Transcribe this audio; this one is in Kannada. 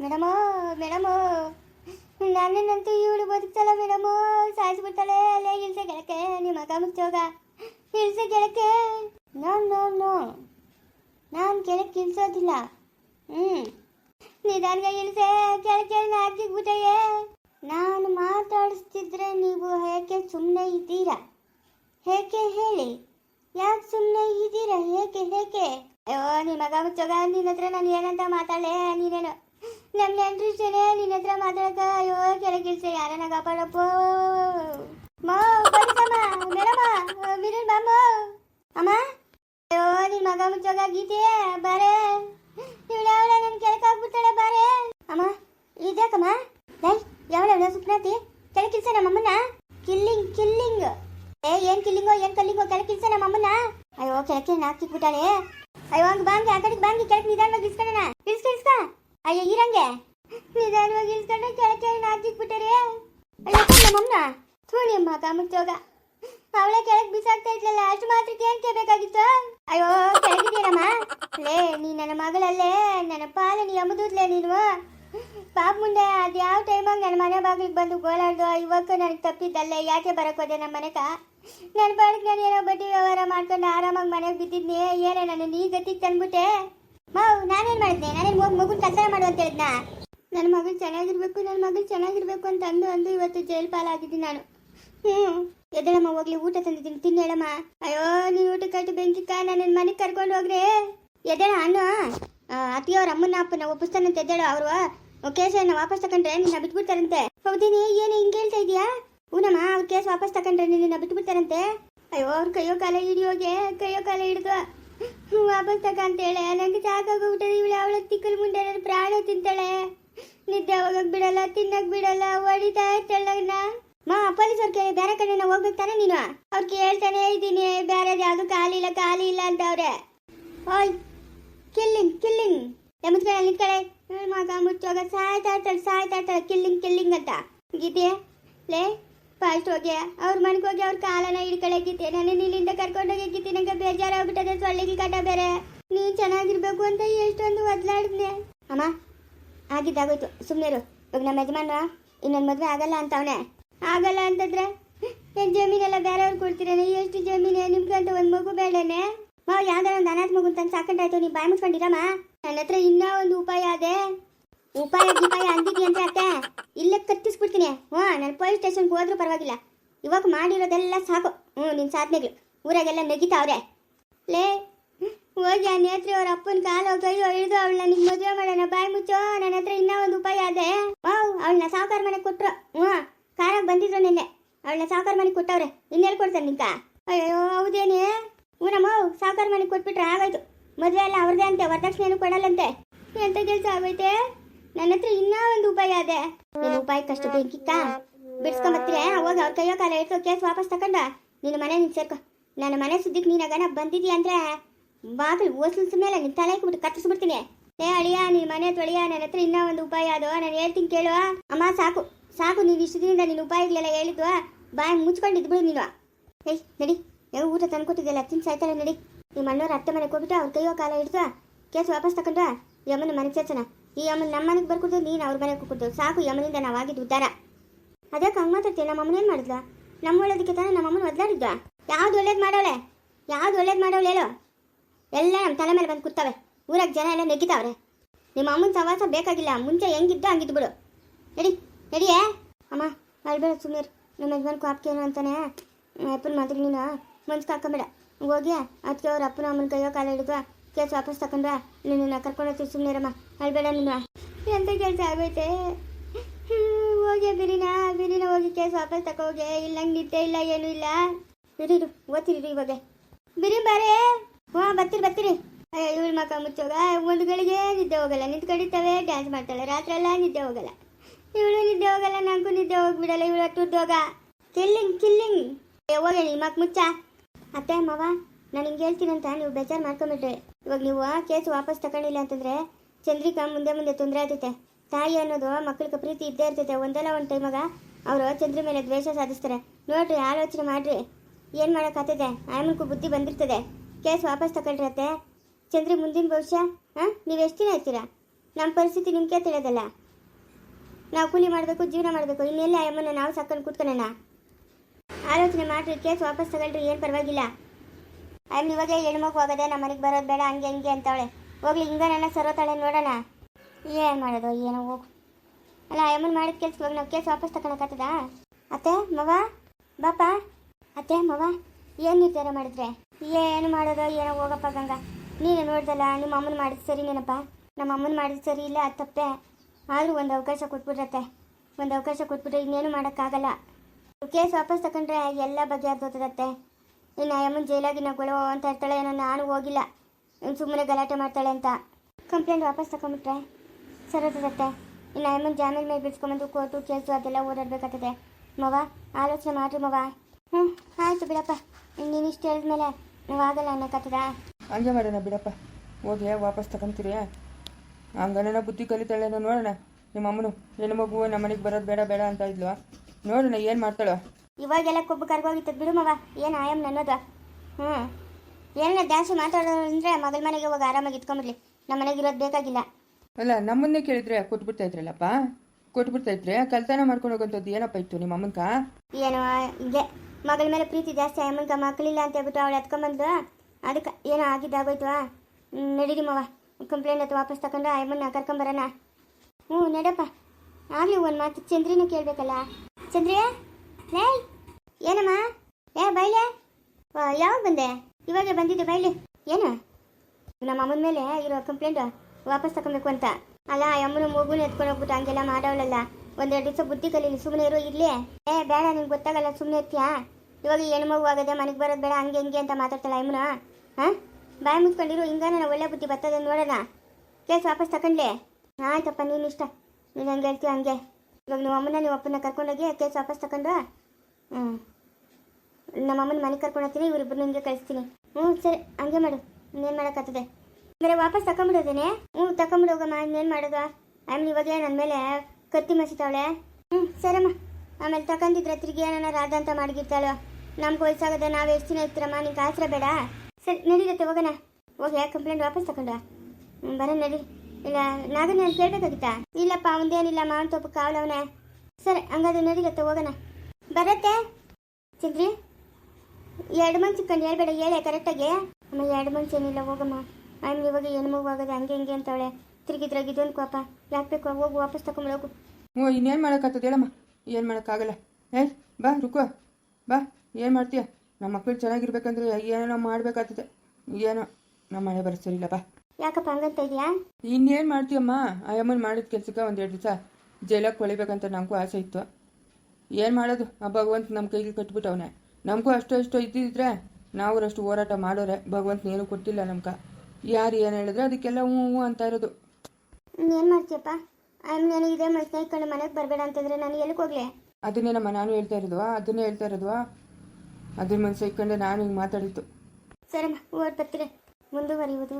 ಮೇಡಮೋ ಮೇಡಮೋ. ನಾನೇನಂತೂ ಇವಳು ಬದುಕ್ತಲ್ಲ ಮೇಡಮೋ. ಸಾಯಿಸ್ಬಿಡ್ತಾಳೆ ಅಲ್ಲೇ ಇಳ್ಸೆ ಗೆಳಕ್ಕೆ ನಿಮ್ಮ ಮಗ ಮುಚ್ಚೋಗ. ಇಳ್ಸೆ ಗೆಳಕ್ಕೆ ನೋ ನೋ ನಾನು ಕೆಳಕ್ಕೆ ಇಳಿಸೋದಿಲ್ಲ ಹ್ಞೂ ನಿಧಾನಗೆ ಇಳಿಸೆ ಕೆಳಕ್ಕೆ ಹಾಕಿಬಿಟ್ಟೆಯೇ. ನಾನು ಮಾತಾಡಿಸ್ತಿದ್ರೆ ನೀವು ಹೇಗೆ ಸುಮ್ಮನೆ ಇದ್ದೀರಾ? ಹೇಗೆ ಹೇಳಿ? ಯಾಕೆ ಸುಮ್ಮನೆ ಇದ್ದೀರಾ? ಹೇಗೆ ಹೇಗೆ? ಅಯ್ಯೋ, ನಿಮ್ಮ ಮಗ ಮುಚ್ಚೋಗ, ನಿನ್ನ ಹತ್ರ ನಾನು ಏನಂತ ಮಾತಾಡಲೆ ನೀನೇನು? ನಮ್ಮ ನೆಂಟ್ರಿಷ್ಟೇನೆ ನಿನ್ನ ಹತ್ರ ಮಾತಾಡಕ ಅಯ್ಯೋ ಕೆಳಗಿಲ್ಸೆ ಯಾರನ್ನ ಕಾಪಾಡಪ್ಪ. ಮಾ ಮೇಡಮ್ಮ ಮಿರನ್ ಬಾಮ. ಅಮ್ಮ, ಅಯ್ಯೋ ನಿನ್ನ ಮಗ ಮುಚ್ಚೋಗ ಗೀತೆ, ಬಾರೆ. ಇವಳು ಯಾವಳ ನನ್ ಹಾಕ್ಬಿಡ್ತಾಳೆ ಬಾರೆ. ಅಮ್ಮ, ಇದ್ಯಾಕಮ್ಮ? ಲೈ, ಯಾವಳ ಸುಪ್ನಾತಿ? ಕೆಳಕಿಲ್ಸ ನಮ್ಮಮ್ಮನ ಕಿಲ್ಲಿಂಗ್ ಕಿಲ್ಲಿಂಗ್. ಏ, ಏನ್ ಕಿಲ್ಲಿಂಗೋ, ಏನ್ ಕಲ್ಲಿಂಗೋ ಕೆಳಕಿಲ್ಸ ನಮ್ಮಮ್ಮನ ಅಯ್ಯೋ ಕೆಳಕ್ಕೆ ಹಾಕಿಬಿಟ್ಟಾಳೆ ಅಯ್ಯೋ, ಹಂಗ ಬಾಂಗಿ, ಆ ಕಡೆಗೆ ಬಾಂಗಿ ಕೆಳಕ್ಕೆ ನಿಧಾನವಾಗಿ ಇಸ್ಕೊಳ್ಳೋಣ ಇಸ್ಕ ಇಳ್ಸ್ಕ. ಅಯ್ಯೋ, ಇರಂಗೆ. ನಿಧಾನವಾಗಿ ಇಳ್ಕೊಂಡು ಕೆಳಕ್ಕೆ ಹಾಕಿಬಿಟ್ಟಾರೆ ನಮ್ಮನ್ನ ಥೋಣಿ ಕಾಮಕ್ಕೆ ಕಾಮುಚ್ಚೋಗ ಅವಳೆ ಕೆಳಗೆ ಬಿಸಾಕ್ತಾ ಇದ್ಲಲ್ಲ, ಅಷ್ಟು ಮಾತ್ರ ಏನ್ ಕೇಳ್ಬೇಕಾಗಿತ್ತು ಅಯ್ಯೋ, ಕೆಳಗಿದ್ದೀರಮ್ಮ. ಲೇ, ನೀ ನನ್ನ ಮಗಳಲ್ಲೇ, ನನ್ನ ಪಾಲನಿ ಎಂಬುದುದ್ಲೇ ನೀನು. ಪಾಪ ಮುಂದೆ ಅದು ಯಾವ ಟೈಮಾಗ ನನ್ನ ಮನೆ ಬಾಗಿಲಿಗೆ ಬಂದು ಗೋಳಾಡ್ದು ಇವಾಗ ನನಗೆ ತಪ್ಪಿದ್ದಲ್ಲೇ, ಯಾಕೆ ಬರಕೋದೆ ನಮ್ಮ ಮನೆಗ ನನ್ನ ಪಾಡಕ್ಕೆ ನಾನು ಏನೋ ಬಡ್ಡಿ ವ್ಯವಹಾರ ಮಾಡ್ಕೊಂಡು ಆರಾಮಾಗಿ ಮನೆಗೆ ಬಿದ್ದಿದ್ನಿ, ಏನೇ, ನನ್ನ ನೀ ಗತಿಗೆ ತಂದ್ಬಿಟ್ಟೆ? ನಾನೇನು ಮಾಡಿದ್ನೆ ನಾನೇನು ಹೋಗಿ ಮಗುನ ಮಾಡು ಅಂತ ಹೇಳಿದ್ನ? ನನ್ನ ಮಗಳು ಚೆನ್ನಾಗಿರ್ಬೇಕು, ನನ್ನ ಮಗಳು ಚೆನ್ನಾಗಿರ್ಬೇಕು ಅಂತ ಅಂದು ಅಂದು ಇವತ್ತು ಜೈಲ್ ಪಾಲಾಗಿದ್ದೀನಿ ನಾನು. ಹ್ಞೂ ಎದಳಮ್ಮ ಹೋಗ್ಲಿ, ಊಟ ತಂದಿದ್ದೀನಿ. ತಿನ್ನೇಳಮ್ಮ ಅಯ್ಯೋ, ನೀನು ಊಟ ಕಟ್ಟಿ ನಾನು ನನ್ನ ಮನೆಗೆ ಕರ್ಕೊಂಡು ಹೋಗ್ರಿ. ಎದ್ದೇಳ ಅಣ್ಣ. ಅತ್ತಿಯವ್ರ ಅಮ್ಮನ ಅಪ್ಪನ ಒಪ್ಪಿಸ್ತಾನಂತ ಎದ್ದೇಳು ಅವರು. ಕೇಸನ್ನ ವಾಪಸ್ ತಕೊಂಡ್ರೆ ನಿನ್ನ ಬಿಟ್ಬಿಡ್ತಾರಂತೆ. ಹೌದೀನಿ, ಏನು ಹಿಂಗೆ ಹೇಳ್ತಾ ಇದೀಯಾ? ಹೂನಮ್ಮ ಅವ್ರ ಕೇಸ್ ವಾಪಸ್ ತಕೊಂಡ್ರೆ ನಿನ್ನ ಬಿಟ್ಬಿಡ್ತಾರಂತೆ. ಅಯ್ಯೋ, ಅವ್ರ ಕೈಯೋ ಕಾಲ ಹಿಡಿಯೋಗೆ, ಕೈಯೋ ಕಾಲ ಹಿಡಿದು. ವಾಪಸ್ ತಕಂತೇಳೆ ನಂಗೆ ಸಾಕಾಗೋಗ್ಬಿಟ್ಟದೆ ಇವಳು ಅವಳ ತಿಕ್ಕಲ್ ಮುಂದೆ ಪ್ರಾಣ ತಿಂತಾಳೆ. ನಿದ್ದೆ ಹೋಗಕ್ ಬಿಡಲ್ಲ, ತಿನ್ನಕ್ ಬಿಡಲ್ಲ, ಹೊಡಿತಾ ಇರ್ತಾಳೆ ನನ್ನ ಮಾ ಪೊಲೀಸವ್ರ ಕೇಳಿ, ಬೇರೆ ಕಡೆ ಹೋಗ್ಬೇಕು ತಾನೆ ನೀನು? ಅವ್ರು ಕೇಳ್ತಾನೆ ಇದ್ದೀನಿ ಬೇರೆ ಯಾವುದು ಖಾಲಿ ಇಲ್ಲ ಖಾಲಿ ಇಲ್ಲ ಅಂತ ಅವ್ರೆ ಓಯ್, ಕಿಲ್ಲಿಂಗ್ ಕಿಲ್ಲಿಂಗ್. ಎಮ್ಮತ್ಕಡೆ ನಿಂತ್ಕಡೆ ಮಗ, ಮುಚ್ಚೋಗ, ಸಾಯ್ತಾ ಇರ್ತಾಳೆ ಸಾಯ್ತಾ ಇರ್ತಾಳೆ, ಕಿಲ್ಲಿಂಗ್ ಕಿಲ್ಲಿಂಗ್ ಅಂತ. ಗೀತೆ ಲೇ ಫಾಸ್ಟ್ ಹೋಗಿ, ಅವ್ರ ಮನೆಗೆ ಹೋಗಿ ಅವ್ರ ಕಾಲನ ಹಿಡ್ಕೊಳಕ್ಕಿತ್ತೆ ನಾನು ಇಲ್ಲಿಂದ ಕರ್ಕೊಂಡೋಗಿ ಗೀತೆ ನಂಗೆ ಬೇಜಾರಾಗ್ಬಿಟ್ಟದೆ ಸೊಳ್ಳೆಗೆ ಕಟ ಬೇರೆ. ನೀನ್ ಚೆನ್ನಾಗಿರ್ಬೇಕು ಅಂತ ಎಷ್ಟೊಂದು ಒದ್ಲಾಡಿದ್ನೆ. ಅಮ್ಮ, ಆಗಿದ್ದಾಗೋಯ್ತು. ಸುಮ್ಮನೆ ಇವಾಗ ನಮ್ಮ ಯಜಮಾನ ಇನ್ನೊಂದು ಮದುವೆ ಆಗಲ್ಲ ಅಂತ ಅವನೇ ಆಗಲ್ಲ ಅಂತಂದ್ರೆ, ಏನ್ ಜಮೀನೆಲ್ಲ ಬೇರೆಯವ್ರು ಕೊಡ್ತೀರೇನೆ? ಎಷ್ಟು ಜಮೀನೆ? ಅಂತ ಒಂದು ಮಗು ಬೇಡನೆ? ಮಾವ್ ಯಾವ್ದಾರ ಒಂದು ಅನಾಥ ಮಗು ತಂದು ಸಾಕಂಡಾಯ್ತು ನೀವು ಬಾಯ್ ಮುಚ್ಕೊಂಡಿರಮ್ಮ? ನನ್ನ ಹತ್ರ ಇನ್ನೂ ಒಂದು ಉಪಾಯ ಅದೇ. ಉಪಾಯ ಗಿಪಾಯ ಅಂದಿದ್ದಿ ಅಂತ ಅತ್ತೆ, ಇಲ್ಲೇ ಕತ್ತಿಸ್ಬಿಡ್ತೀನಿ ಹ್ಞೂ, ನಾನು ಪೊಲೀಸ್ ಸ್ಟೇಷನ್ಗೆ ಹೋದ್ರೂ ಪರವಾಗಿಲ್ಲ. ಇವಾಗ ಮಾಡಿರೋದೆಲ್ಲ ಸಾಕು. ಹ್ಞೂ ನಿನ್ನ ಸಾಧನೆಗಳು. ಊರಾಗೆಲ್ಲ ನೆಗಿತಾವ್ರೆ ಲೇ, ಹೋಗಿ ಆ ನೇತ್ರಿ ಅವ್ರ ಅಪ್ಪನ ಕಾಲು ಕೈಯೋ ಹಿಡಿದು ಅವಳನ್ನ ನಿಮ್ಗೆ ಮದುವೆ ಮಾಡೋಣ, ಬಾಯಿ ಮುಚ್ಚೋ, ನನ್ನ ಹತ್ರ ಇನ್ನೂ ಒಂದು ಉಪಾಯ ಅದೇ ವಾವ್, ಅವಳನ್ನ ಸಾವುಕಾರ ಮನೆಗೆ ಕೊಟ್ರು. ಹ್ಞೂ, ಕಾರಾಗ ಬಂದಿದ್ರು ನಿನ್ನೆ. ಅವಳನ್ನ ಸಾವುಕಾರ ಮನೆಗೆ ಕೊಟ್ಟವ್ರೆ. ಇನ್ನೆಲ್ಲಿ ಕೊಡ್ತಾನೆ ನಿಂಕ ಅಯ್ಯೋ ಹೌದೇನೇ? ಊರಮ್ಮ ಸಾವುಕಾರ ಮನೆಗೆ ಕೊಟ್ಬಿಟ್ರೆ ಆಗೋಯ್ತು. ಮದುವೆ ಎಲ್ಲ ಅವ್ರದೇ ಅಂತೆ ವರದಕ್ಷಿಣೆ ಏನು ಕೊಡಲ್ಲಂತೆ. ಎಂತ ಕೆಲಸ ಆಗೋಯ್ತೆ? ನನ್ನ ಹತ್ರ ಇನ್ನೂ ಒಂದು ಉಪಾಯ ಅದೇ ನಿನ್ನ ಉಪಾಯಕ್ಕಷ್ಟು ಬೆಂಕಿತ್ತ? ಬಿಡ್ಸ್ಕೊಂಬತ್ತೀರ ಅವಾಗ ಅವ್ರ ಕೈಯೋ ಕಾಲ ಇಟ್ಟು ಕೇಸ್ ವಾಪಸ್ ತಕೊಂಡ? ನಿನ್ನ ಮನೆ ನಿನ್ ಸೇರ್ಕೊ. ನನ್ನ ಮನೆ ಸುದ್ದಿಗೆ ನೀನಾಗನ ಬಂದಿದ್ದೀಯ ಅಂದ್ರೆ ಬಾಗಿಲು ಓಸ್ಲಿಸ ಮೇಲೆ ನಿನ್ನ ತಲೆ ಬಿಟ್ಟು ಕತ್ತಿಸ್ಬಿಡ್ತೀನಿ ಏ, ಅಳಿಯ ನಿನ್ನ ಮನೆ ತೊಳಿಯ ನನ್ನ ಹತ್ರ ಇನ್ನೂ ಒಂದು ಉಪಾಯ ಅದು. ನಾನು ಹೇಳ್ತೀನಿ ಕೇಳುವ ಅಮ್ಮ, ಸಾಕು. ಸಾಕು, ನೀನು ಇಷ್ಟು ದಿನದಿಂದ ನಿನ್ನ ಉಪಾಯಗಳೆಲ್ಲ ಹೇಳಿದ್ವ ಬಾಯಿ ಮುಚ್ಕೊಂಡಿದ್ದು ಬಿಡು ನೀನು. ಏಯ್, ನಡಿ. ಯಾವ ಊಟ ತಂದ್ಕೊಟ್ಟಿದ್ದೆಲ್ಲ ತಿನ್ ಸಾಯ್ತಾಳೆ ನಡಿ. ನಿಮ್ಮ ಅಣ್ಣವ್ರ ಅತ್ತೆ ಮನೆಗೆ ಹೋಗ್ಬಿಟ್ಟು ಅವ್ರ ಕೈಯೋ ಕಾಲ ಹಿಡ್ದು ಕೇಸ್ ವಾಪಸ್ ತಕೊಂಡು ಯಮ್ಮನ ಮನೆ ಸೇರ್ಸೋಣ. ಈ ಅಮ್ಮನ ನಮ್ಮ ಮನೆಗೆ ಬರ್ಕೊಡ್ದು ನೀನು ಅವ್ರ ಮನೆಗೆ ಕೊಡ್ತೇವೆ ಸಾಕು, ಈ ಅಮ್ಮನಿಂದ ನಾವು ಆಗಿದ್ದು ಉದ್ದಾರ. ಅದಕ್ಕೆ ಹಂಗೆ ಮಾತಾಡ್ತೀವಿ ನಮ್ಮ ಅಮ್ಮನೇನು ಮಾಡಿದ್ಲ? ನಮ್ಮ ಒಳ್ಳೇದಕ್ಕೆ ತಾನೇ ನಮ್ಮ ಅಮ್ಮನ ಒದ್ಲಾಡಿದ್ವ ಯಾವ್ದು ಒಳ್ಳೇದು ಮಾಡೋಳೆ? ಯಾವ್ದು ಒಳ್ಳೇದು ಮಾಡೋಳೆ ಹೇಳೋ. ಎಲ್ಲ ನಮ್ಮ ತಲೆ ಮೇಲೆ ಬಂದು ಕೂತಾವೆ. ಊರಾಗ ಜನ ಎಲ್ಲ ನೆಗಿತಾವ್ರೆ ನಿಮ್ಮ ಅಮ್ಮನ ಸವಾಸ ಬೇಕಾಗಿಲ್ಲ. ಮುಂಚೆ ಹೆಂಗಿದ್ದು ಹಂಗಿದ್ದು ಬಿಡು. ನಡಿ, ನಡಿಯೇ? ಅಮ್ಮ ಅಳ್ಬೇಡ ಸುಮೀರ್ ನಮ್ಮ ಯಜಮಾನ್ ಕಾಪ್ಕೇನು ಅಂತಾನೆ. ಅಪ್ಪನ ಮಾತಿಗೆ ನೀನು ಮನ್ಸು ಹಾಕೊಂಬೇಡ ಹೋಗಿ ಅದಕ್ಕೆ ಅವ್ರ ಅಪ್ಪನ ಅಮ್ಮನ ಕೈಯೋ ಕಾಲ ಹಿಡಿದ್ವ? ಕೇಸ್ ವಾಪಸ್ ತಕೊಂಡ್ರ ನಿನ್ನ ಕರ್ಕೊಂಡು ಹೋಗ್ತೀವಿ ಸುಮ್ಮನೆ ಇರಮ್ಮ. ಅಳ್ಬೇಡ ನೀನು. ಎಂತ ಕೆಲಸ ಆಗೈತೆ ಹೋಗಿ ಬಿರಿನ ಬಿರಿನ ಹೋಗಿ ಕೇಸ್ ವಾಪಸ್ ತಕೋಗೆ. ಇಲ್ಲ ಹಂಗೆ ನಿದ್ದೆ ಇಲ್ಲ, ಏನೂ ಇಲ್ಲ. ಬಿರಿರು ಓದ್ತಿರಿ ಇವಾಗ. ಬಿರಿ ಬಾರೇ. ಹ್ಞೂ ಬರ್ತೀರಿ ಬರ್ತೀರಿ ಅಯ್ಯೋ, ಇವಳು ಮಕ್ಕ ಮುಚ್ಚೋಗ? ಒಂದು ಗಳಿಗೆ ನಿದ್ದೆ ಹೋಗಲ್ಲ. ನಿಂತ್ಕೊಂಡಿರ್ತವೆ ಡ್ಯಾನ್ಸ್ ಮಾಡ್ತಾಳೆ. ರಾತ್ರಿ ಎಲ್ಲ ನಿದ್ದೆ ಹೋಗಲ್ಲ. ಇವಳು ನಿದ್ದೆ ಹೋಗಲ್ಲ ನನಗೂ ನಿದ್ದೆ ಹೋಗ್ಬಿಡಲ್ಲ. ಇವಳು ಅಟ್ಟುದ್ದೋಗ ಕಿಲ್ಲಿಂಗ್ ಕಿಲ್ಲಿಂಗ್ ಹೋಗಿ ಮಕ್ಕ ಮುಚ್ಚ. ಅತ್ತೆ, ಮಾವ, ನಾನು ಹಿಂಗೆ ಹೇಳ್ತೀನಂತ, ನೀವು ಬೇಜಾರು ಮಾಡ್ಕೊಂಬಿಟ್ರಿ. ಇವಾಗ ನೀವು ಕೇಸ್ ವಾಪಸ್ ತಗೊಂಡಿಲ್ಲ ಅಂತಂದ್ರೆ ಚಂದ್ರಿಕಾ ಮುಂದೆ ಮುಂದೆ ತೊಂದರೆ ಆಗ್ತೈತೆ ತಾಯಿ ಅನ್ನೋದು ಮಕ್ಕಳಿಗೆ ಪ್ರೀತಿ ಇದ್ದೇ ಇರ್ತೈತೆ. ಒಂದಲ್ಲ ಒಂದು ಟೈಮಾಗ ಅವರು ಚಂದ್ರ ಮೇಲೆ ದ್ವೇಷ ಸಾಧಿಸ್ತಾರೆ. ನೋಡ್ರಿ, ಆಲೋಚನೆ ಮಾಡ್ರಿ. ಏನು ಮಾಡೋಕ್ಕಾಗ್ತದೆ ಆಮಕ್ಕೂ ಬುದ್ಧಿ ಬಂದಿರ್ತದೆ. ಕೇಸ್ ವಾಪಸ್ ತಗೊಂಡಿರತ್ತೆ ಚಂದ್ರಿ, ಮುಂದಿನ ಭವಿಷ್ಯ ಹಾಂ ನೀವು ಎಷ್ಟು ದಿನ ಇರ್ತೀರಾ? ನಮ್ಮ ಪರಿಸ್ಥಿತಿ ನಿಮ್ಗೆ ತಿಳಿಯೋದಲ್ಲ. ನಾವು ಕೂಲಿ ಮಾಡಬೇಕು, ಜೀವನ ಮಾಡಬೇಕು. ಇನ್ನೆಲ್ಲ ಅಮ್ಮನ ನಾವು ಸಾಕೊಂಡು ಕೂತ್ಕೊಳ್ಳೋಣ? ಆಲೋಚನೆ ಮಾಡ್ರಿ, ಕೇಸ್ ವಾಪಸ್ ತಗೊಳ್ರಿ. ಏನು ಪರವಾಗಿಲ್ಲ. ಅಮ್ಮ ಇವಾಗ ಹೆಣ್ಮಗು ಹೋಗದೆ ನಮ್ಮ ಮನೆಗೆ ಬರೋದು ಬೇಡ, ಹಂಗೆ ಹಂಗೆ ಅಂತಾಳೆ. ಹೋಗ್ಲಿ, ಹಿಂಗ ನನ್ನ ಸರೋತಾಳೆ ನೋಡೋಣ. ಏನು ಮಾಡೋದು, ಏನೋ ಹೋಗು. ಅಲ್ಲ ಅಮ್ಮನ ಮಾಡಿದ ಕೆಲ್ಸ ಹೋಗಿ, ನಾವು ಕೇಸ್ ವಾಪಸ್ ತಗೊಳಕತ್ತದ ಅತ್ತೆ, ಮವ, ಬಾಪ. ಅತ್ತೆ, ಮವ, ಏನು ನಿರ್ಧಾರ ಮಾಡಿದ್ರೆ? ಏನು ಮಾಡೋದು, ಏನೋ ಹೋಗಪ್ಪ ಗಂಗ. ನೀನು ನೋಡ್ದಲ್ಲ, ನಿಮ್ಮ ಅಮ್ಮನ ಮಾಡಿದ ಸರಿ ನೆನಪ್ಪ ನಮ್ಮ ಅಮ್ಮನ ಮಾಡಿದ ಸರಿ ಇಲ್ಲ, ಅದು ತಪ್ಪೆ. ಆದರೂ ಒಂದು ಅವಕಾಶ ಕೊಟ್ಬಿಡ್ರತ್ತೆ. ಒಂದು ಅವಕಾಶ ಕೊಟ್ಬಿಟ್ರೆ ಇನ್ನೇನು ಮಾಡೋಕ್ಕಾಗಲ್ಲ. ಕೇಸ್ ವಾಪಸ್ ತಗೊಂಡ್ರೆ ಎಲ್ಲ ಬಗೆಹರ್ದೋತದತ್ತೆ. ಇನ್ನು ಅಮ್ಮನ ಜೈಲಾಗಿನ ಗೊಳೋ ಅಂತ ಇರ್ತಾಳೆ ಏನೋ ನಾನು ಹೋಗಿಲ್ಲ. ಸುಮ್ಮನೆ ಗಲಾಟೆ ಮಾಡ್ತಾಳೆ ಅಂತ. ಕಂಪ್ಲೇಂಟ್ ವಾಪಸ್ ತಗೊಂಬಿಟ್ರೆ ಸರೋತದತ್ತೆ ಇನ್ನು ಅಮ್ಮನ ಜಾಮೀನು ಮೇಲೆ ಬಿಡಿಸ್ಕೊಂಬಂದು ಕೋರ್ಟು, ಕೇಸು ಅದೆಲ್ಲ ಓಡಾಡ್ಬೇಕಾಗ್ತದೆ. ಮವ, ಆಲೋಚನೆ ಮಾಡ್ರಿ ಮವ. ಹ್ಞೂ ಆಯಿತು ಬಿಡಪ್ಪ. ನೀನು ಇಷ್ಟು ಹೇಳಿದ್ಮೇಲೆ ನಾವು ಆಗಲ್ಲ ಅನ್ನೋಕ್ಕತ್ತದ ಹಂಗೆ ಮಾಡೋಣ ಬಿಡಪ್ಪ. ಹೋಗಿ ವಾಪಸ್ ತಗೊಂತೀರಿ. ಹಂಗನ ಬುದ್ಧಿ ಕಲಿತಾಳೇನೋ ನೋಡೋಣ. ನಿಮ್ಮ ಅಮ್ಮನು ಹೆಣ್ಣು ಮಗು ನಮ್ಮ ಮನೆಗೆ ಬರೋದು ಬೇಡ ಬೇಡ ಅಂತ ಇದ್ಲು. ನೋಡೋಣ ಏನು ಮಾಡ್ತಾಳೋ. ಇವಾಗೆಲ್ಲ ಕೊಬ್ಬು ಕರ್ಗೋಗಿತ್ತು. ಬಿಡು ಮವ ಏನು ಆಯಮ್ ನನ್ನೋದು. ಹ್ಞೂ ಏನ ಜಾಸ್ತಿ ಮಾತಾಡೋದು ಅಂದರೆ ಮಗಳ ಮನೆಗೆ ಹೋಗಿ ಆರಾಮಾಗಿ ಇಟ್ಕೊಂಬಿಡ್ಲಿ ನಮ್ಮ ಮನೆಗೆ ಇರೋದು ಬೇಕಾಗಿಲ್ಲ. ಅಲ್ಲ ನಮ್ಮನ್ನೇ ಕೇಳಿದ್ರೆ ಕೊಟ್ಬಿಡ್ತಾ ಇದ್ರಲ್ಲಪ್ಪ? ಕೊಟ್ಬಿಡ್ತಾ ಇದ್ರೆ ಕಲ್ತನ ಮಾಡ್ಕೊಂಡು ಹೋಗೋಂಥದ್ದು ಏನಪ್ಪ ಇತ್ತು ನಿಮ್ಮ ಅಮ್ಮನ್ಕ? ಏನೋ ಇದೆ ಮಗಳ ಮೇಲೆ ಪ್ರೀತಿ ಜಾಸ್ತಿ ಅಮ್ಮನ್ಕ ಮಕ್ಕಳಿಲ್ಲ ಅಂತ ಹೇಳ್ಬಿಟ್ಟು ಅವಳು ಎತ್ಕೊಂಬಂದು ಅದಕ್ಕೆ ಏನೋ ಆಗಿದ್ದಾಗೋಯ್ತು ನಡೀರಿ ಮವ. ಕಂಪ್ಲೇಂಟ್ ಅಥವಾ ವಾಪಸ್ ತಗೊಂಡು ಅಮ್ಮನ್ನ ಕರ್ಕೊಂಬರೋಣ. ಹ್ಞೂ ನಡಪ್ಪ. ಆಗಲಿ ಒಂದು ಮಾತು ಚಂದ್ರಿನೂ ಕೇಳಬೇಕಲ್ಲ? ಚಂದ್ರಿ? ಲೇ! ಏನಮ್ಮ? ಏ, ಬೈಲೆ? ಯಾವಾಗ ಬಂದೆ? ಇವಾಗ ಬಂದಿದ್ದೆ, ಬೈಲಿ. ಏನು? ನಮ್ಮ ಅಮ್ಮನ ಮೇಲೆ ಇರೋ ಕಂಪ್ಲೇಂಟ್ ವಾಪಸ್ ತಗೊಬೇಕು ಅಂತ. ಅಲ್ಲ ಅಮ್ಮನ ಮಗುನ ಎತ್ಕೊಂಡು ಹೋಗ್ಬಿಟ್ಟು ಹಂಗೆಲ್ಲ ಮಾಡೋಳಲ್ಲ. ಒಂದೆರಡು ದಿವಸ ಬುದ್ಧಿ ಕಲೀಲಿ ಸುಮ್ಮನೆ ಇರೋ, ಇರ್ಲಿ. ಏ, ಬೇಡ, ನಿಂಗೆ ಗೊತ್ತಾಗಲ್ಲ ಸುಮ್ಮನೆ ಇರ್ತೀಯಾ? ಇವಾಗ ಏನು ಮಗು ಆಗದೆ ಮನೆಗೆ ಬರೋದು ಬೇಡ, ಹಂಗೆ, ಹಿಂಗೆ ಅಂತ ಮಾತಾಡ್ತಾಳೆ ಅಮ್ಮನ. ಹಾಂ? ಬಾಯಿ ಮುಚ್ಕೊಂಡಿರು, ಹಿಂಗ ನಾನು ಒಳ್ಳೆ ಬುದ್ಧಿ ಬರ್ತದೆ ನೋಡೋಣ ಕೇಸ್ ವಾಪಸ್ ತಗೊಂಡೆ ಆಯ್ತಪ್ಪ, ನೀನು ಇಷ್ಟ. ನೀನು ಹಂಗೆ ಹೇಳ್ತೀಯ, ಹಂಗೆ. ಇವಾಗ ನಿಮ್ಮ ಅಮ್ಮನ ನೀವು ಅಪ್ಪನ ಕರ್ಕೊಂಡೋಗಿ ಕೇಸ್ ವಾಪಸ್ ತಗೊಂಡು ಹ್ಞೂ ನಮ್ಮ ಅಮ್ಮನ ಮನೆಗೆ ಕರ್ಕೊಂಡು ಹೋಗ್ತೀನಿ ಕಳಿಸ್ತೀನಿ. ಹ್ಞೂ, ಸರಿ, ಹಂಗೆ ಮಾಡು, ಇನ್ನೇನು ಮಾಡೋಕ್ಕಾಗ್ತದೆ? ಬೇರೆ ವಾಪಸ್ ತಗೊಂಬಿಡೋದೇನೆ ಹ್ಞೂ ತಗೊಂಬಿಡು ಹೋಗಮ್ಮ, ಇನ್ನೇನು ಮಾಡೋದು? ಆಮೇಲೆ ಇವಾಗ ನನ್ನ ಮೇಲೆ ಕತ್ತಿ ಮಸಿತಾವಳೆ. ಹ್ಞೂ ಸರಮ್ಮ ಆಮೇಲೆ ತಗೊಂಡಿದ್ರೆ ತಿರುಗಿ ಏನಾರ ರಾಧ ಅಂತ ಮಾಡಿಗಿರ್ತಾಳು, ನಮ್ಗೆ ವಯಸ್ಸಾಗದೆ ನಾವು ಎಷ್ಟು ದಿನ ಇರ್ತೀರಮ್ಮ, ನಿಂಗೆ ಕಾಸರ ಬೇಡ? ಸರಿ ನಡೀರತ್ತೆ ಹೋಗೋಣ. ಹೋಗಿ ಕಂಪ್ಲೇಂಟ್ ವಾಪಸ್ ತಗೊಂಡು ಹ್ಞೂ, ಬರ, ನಡಿ. ಇಲ್ಲ ನಾನು ಕೇಳಬೇಕಾಗಿತ್ತಾ? ಇಲ್ಲಪ್ಪ, ಅವನದೇನಿಲ್ಲ, ಮಾವನ ತೋಪಕ್ಕೆ ಕಾವಲವನೇ ಸರಿ, ಹಂಗಾದ್ರೆ ನಡೀರತ್ತೆ ಹೋಗೋಣ. ಬರತ್ತೆ? ಚಂದ್ರಿ? ಎರಡು ಮಂತ್ ಚಿಕ್ಕಂಡು ಹೇಳ್ಬೇಡ ಹೇಳೆ ಕರೆಕ್ಟಾಗಿ ಅಮ್ಮ ಎರಡು ಮಂತ್ ಏನಿಲ್ಲ ಹೋಗಮ್ಮ. ಆಮೇಲೆ ಇವಾಗ ಏನು ಮಗು ಆಗೋದು ಹಂಗೆ ಹಿಂಗೆ ಅಂತವಳೆ. ತಿರುಗಿದ್ರಾಗ ಇದೊಂದು ಕೋಪ. ಯಾಕೆ ಬೇಕು ಹೋಗು ವಾಪಸ್ ತಗೊಂಡು ಹೋಗು. ಹ್ಞೂ ಇನ್ನೇನು ಮಾಡೋಕ್ಕಾಗ್ತದೆ ಹೇಳಮ್ಮ. ಏನು ಮಾಡೋಕ್ಕಾಗಲ್ಲ. ಏಯ್ ಬಾ ರುಕೋ ಬಾ ಏನು ಮಾಡ್ತೀಯ? ನಮ್ಮ ಮಕ್ಕಳು ಚೆನ್ನಾಗಿರ್ಬೇಕಂದ್ರೆ ಏನೋ ಮಾಡಬೇಕಾಗ್ತದೆ. ಏನೋ ನಮ್ಮ ಮನೆ ಬರೋ ಸರಿಯಿಲ್ಲ ಬಾ. ಯಾಕಪ್ಪ ಹಂಗಂತ ಇದೆಯಾ? ಇನ್ನೇನು ಮಾಡ್ತೀಯಮ್ಮ? ಆ ಅಮ್ಮನ ಮಾಡಿದ ಕೆಲ್ಸಕ್ಕೆ ಒಂದೆರಡು ದಿವಸ ಜೈಲಾಗ ಕೊಳಿಬೇಕಂತ ನಮಗೂ ಆಸೆ ಇತ್ತು. ಏನು ಮಾಡೋದು? ಆ ಭಗವಂತ ನಮ್ಮ ಕೈಗೆ ಕಟ್ಬಿಟ್ಟವನೆ. ನಮಗೂ ಅಷ್ಟು ಅಷ್ಟು ಇದ್ದಿದ್ರೆ ನಾವು ಅಷ್ಟು ಹೋರಾಟ ಮಾಡೋರೆ. ಭಗವಂತ ಏನು ಕೊಟ್ಟಿಲ್ಲ ನಮ್ಗೆ. ಯಾರು ಏನು ಹೇಳಿದ್ರೆ ಅದಕ್ಕೆಲ್ಲ ಹ್ಞೂ ಹ್ಞೂ ಅಂತ ಇರೋದು. ಏನು ಮಾಡ್ತೀಯಪ್ಪ? ನನಗೆ ನಾನು ಇದೇ ಮನುಷ್ಯನ ಇಟ್ಕೊಂಡು ಮನೆಗೆ ಬರಬೇಡ ಅಂತಂದ್ರೆ ನಾನು ಎಲ್ಲಿಗೆ ಹೋಗ್ಲಿ? ಅದನ್ನೇನಮ್ಮ ನಾನು ಹೇಳ್ತಾ ಇರೋದು. ಅದನ್ನೇ ಹೇಳ್ತಾ ಇರೋದು. ಅದ್ರ ಮನಸ್ಸು ಇಟ್ಕೊಂಡೆ ನಾನು ಹಿಂಗೆ ಮಾತಾಡಿದ್ದು. ಸರಮ್ಮ ಓಡ್ ಬರ್ತೀರಿ ಮುಂದುವರಿಯುವುದು.